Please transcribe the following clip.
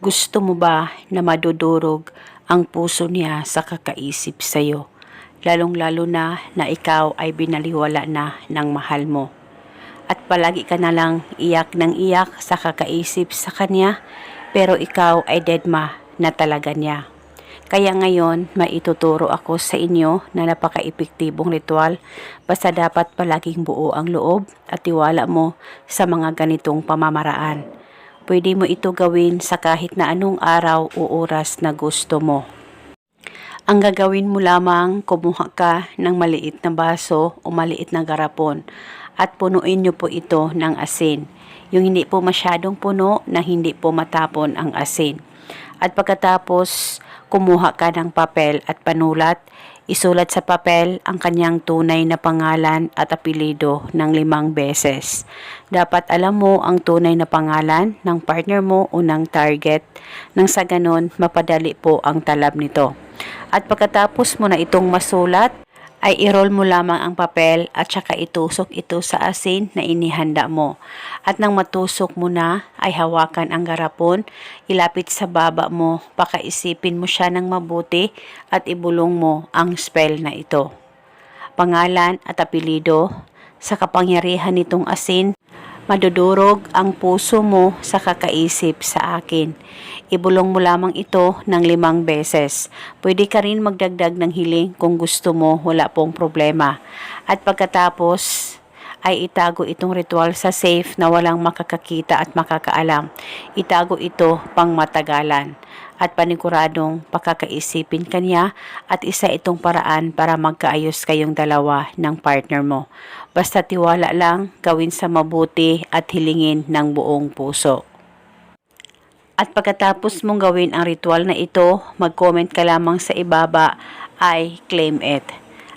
Gusto mo ba na madudurog ang puso niya sa kakaisip sa'yo? Lalong-lalo na na ikaw ay binaliwala na ng mahal mo. At palagi ka na lang iyak ng iyak sa kakaisip sa kanya, pero ikaw ay deadma na talaga niya. Kaya ngayon, maituturo ako sa inyo na napaka-epektibong ritual basta dapat palaging buo ang loob at tiwala mo sa mga ganitong pamamaraan. Pwede mo ito gawin sa kahit na anong araw o oras na gusto mo. Ang gagawin mo lamang, kumuha ka ng maliit na baso o maliit na garapon at punuin niyo po ito ng asin. Yung hindi po masyadong puno na hindi po matapon ang asin. At pagkatapos, kumuha ka ng papel at panulat, isulat sa papel ang kanyang tunay na pangalan at apelido ng limang beses. Dapat alam mo ang tunay na pangalan ng partner mo o ng target nang sa ganon mapadali po ang talab nito. At pagkatapos mo na itong masulat, ay i-roll mo lamang ang papel at saka itusok ito sa asin na inihanda mo. At nang matusok mo na, ay hawakan ang garapon, ilapit sa baba mo, pakaisipin mo siya ng mabuti at ibulong mo ang spell na ito. Pangalan at apelido, sa kapangyarihan nitong asin, madudurog ang puso mo sa kakaisip sa akin. Ibulong mo lamang ito ng limang beses. Pwede ka rin magdagdag ng hiling kung gusto mo, wala pong problema. At pagkatapos, ay itago itong ritual sa safe na walang makakakita at makakaalam. Itago ito pang matagalan at paniguradong pakakaisipin kanya at isa itong paraan para magkaayos kayong dalawa ng partner mo. Basta tiwala lang, gawin sa mabuti at hilingin ng buong puso. At pagkatapos mong gawin ang ritual na ito, mag-comment ka lamang sa ibaba ay claim it.